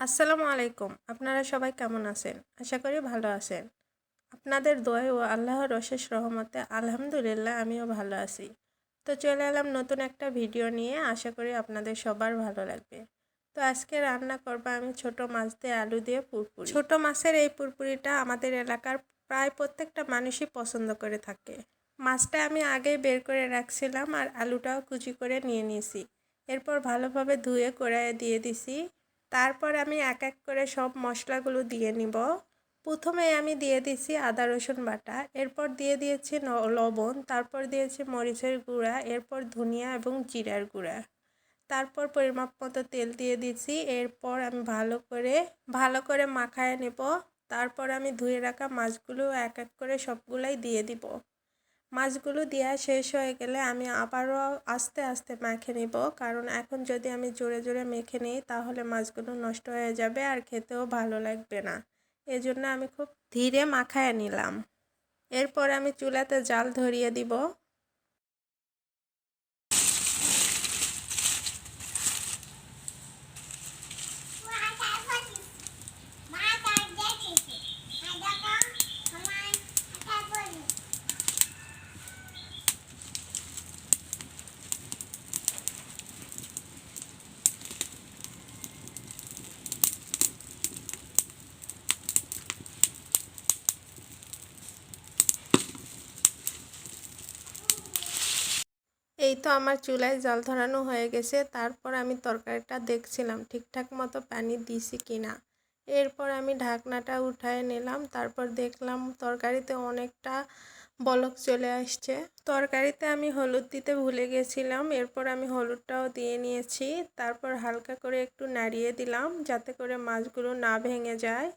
আসসালামু আলাইকুম। আপনারা সবাই কেমন আছেন? আশা করি ভালো আছেন। আপনাদের দোয়া ও আল্লাহর অশেষ রহমতে আলহামদুলিল্লাহ আমিও ভালো আছি। তো চলে এলাম নতুন একটা ভিডিও নিয়ে। আশা করি আপনাদের সবার ভালো লাগবে। তো আজকে রান্না করব আমি ছোট মাছ দিয়ে আলু দিয়ে পুরপুরি। ছোট মাছের এই পুরপুরিটা আমাদের এলাকার প্রায় প্রত্যেকটা মানুষই পছন্দ করে থাকে। মাছটা আমি আগেই বের করে রাখছিলাম আর আলুটাও কুচি করে নিয়ে নিয়েছি। এরপর ভালোভাবে ধুয়ে কড়াইয়ে দিয়ে দিছি। তারপর আমি এক এক করে সব মশলাগুলো দিয়ে নিব। প্রথমে আমি দিয়ে দিয়েছি আদা, রসুন বাটা। এরপর দিয়ে দিয়েছি লবণ। তারপর দিয়েছি মরিচের গুঁড়া। এরপর ধনিয়া এবং জিরার গুঁড়া। তারপর পরিমাপ মতো তেল দিয়ে দিয়েছি এরপর আমি ভালো করে ভালো করে মাখায় নেব। তারপর আমি ধুয়ে রাখা মাছগুলো এক এক করে সবগুলাই দিয়ে দিব। মাছগুলো দেওয়া শেষ হয়ে গেলে আমি আবারও আস্তে আস্তে মেখে নিব। কারণ এখন যদি আমি জোরে জোরে মেখে নিই, তাহলে মাছগুলো নষ্ট হয়ে যাবে আর খেতেও ভালো লাগবে না। এজন্য আমি খুব ধীরে মাখায় নিলাম। এরপর আমি চুলাতে জাল ধরিয়ে দিব। তো আমার চুলায় জল ধরানো হয়ে গেছে। তারপর আমি তরকারিটা দেখছিলাম, ঠিকঠাক মতো পানি দিছি কিনা। এরপর আমি ঢাকনাটা উঠায় নিলাম, তারপর দেখলাম তরকারিতে অনেকটা বলক চলে আসছে। তরকারিতে আমি হলুদ দিতে ভুলে গেছিলাম, এরপর আমি হলুদটাও দিয়ে নিয়েছি। তারপর হালকা করে একটু নাড়িয়ে দিলাম, যাতে করে মাছগুলো না ভেঙে যায়।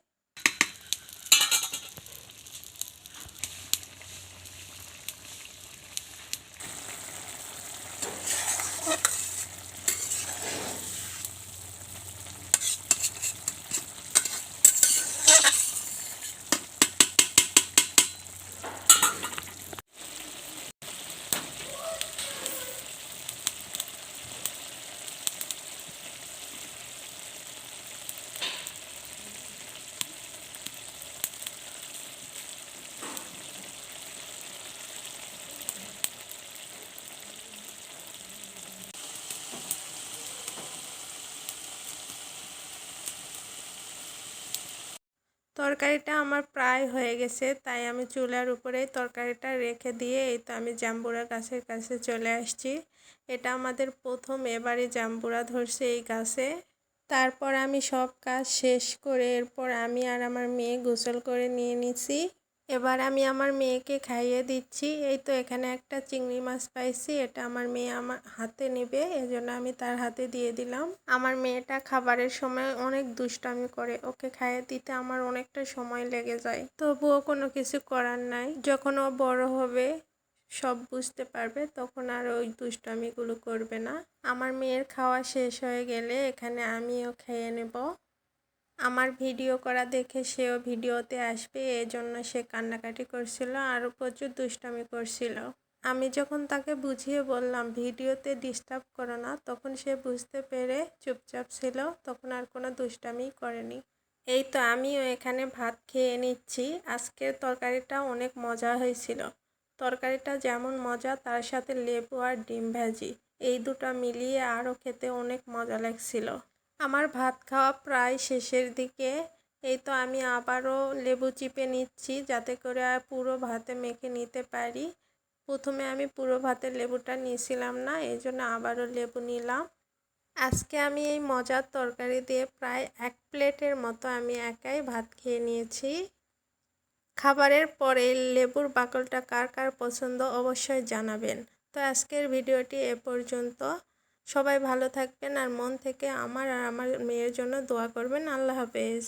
তরকারিটা আমার প্রায় হয়ে গেছে, তাই আমি চুলার উপরেই তরকারিটা রেখে দিয়ে এই তো আমি জাম্বুরা গাছের কাছে চলে আসছি। এটা আমাদের প্রথম এবারে জাম্বুরা ধরছে এই গাছে। তারপর আমি সব কাজ শেষ করে এরপর আমি আর আমার মেয়ে গোসল করে নিয়ে নিছি। এবার আমি আমার মেয়েকে খাইয়ে দিচ্ছি। এই তো এখানে একটা চিংড়ি মাছ পাইছি, এটা আমার মেয়ে আমার হাতে নেবে, এজন্য আমি তার হাতে দিয়ে দিলাম। আমার মেয়েটা খাবারের সময় অনেক দুষ্টামি করে, ওকে খাইয়ে দিতে আমার অনেকটা সময় লেগে যায়। তবুও কোনো কিছু করার নাই। যখন ও বড় হবে, সব বুঝতে পারবে, তখন আর ওই দুষ্টামিগুলো করবে না। আমার মেয়ের খাওয়া শেষ হয়ে গেলে এখানে আমিও খেয়ে নেব। আমার ভিডিও করা দেখে সেও ভিডিওতে আসবে এই জন্য সে কান্নাকাটি করছিল আর প্রচুর দুষ্টামি করছিল। আমি যখন তাকে বুঝিয়ে বললাম, ভিডিওতে ডিস্টার্ব করো না, তখন সে বুঝতে পেরে চুপচাপ ছিল, তখন আর কোনো দুষ্টামি করেনি। এই তো আমিও এখানে ভাত খেয়ে নিচ্ছি। আজকের তরকারিটা অনেক মজা হয়েছিল। তরকারিটা যেমন মজা, তার সাথে লেবু আর ডিম ভাজি। এই দুটো মিলিয়ে আরও খেতে অনেক মজা লাগছিল। আমার ভাত খাওয়া প্রায় শেষের দিকে। এই তো আমি আবারও লেবু চিপে নিচ্ছি যাতে করে পুরো ভাতে মেখে নিতে পারি। প্রথমে আমি পুরো ভাতের লেবুটা নিয়েছিলাম না, এই জন্য আবারও লেবু নিলাম। আজকে আমি এই মজার তরকারি দিয়ে প্রায় এক প্লেটের মতো আমি একাই ভাত খেয়ে নিয়েছি। খাবারের পরে লেবুর বাকলটা কার কার পছন্দ অবশ্যই জানাবেন। তো আজকের ভিডিওটি এ পর্যন্ত। সবাই ভালো থাকবেন আর মন থেকে আমার আর আমার মেয়ের জন্য দোয়া করবেন। আল্লাহ হাফেজ।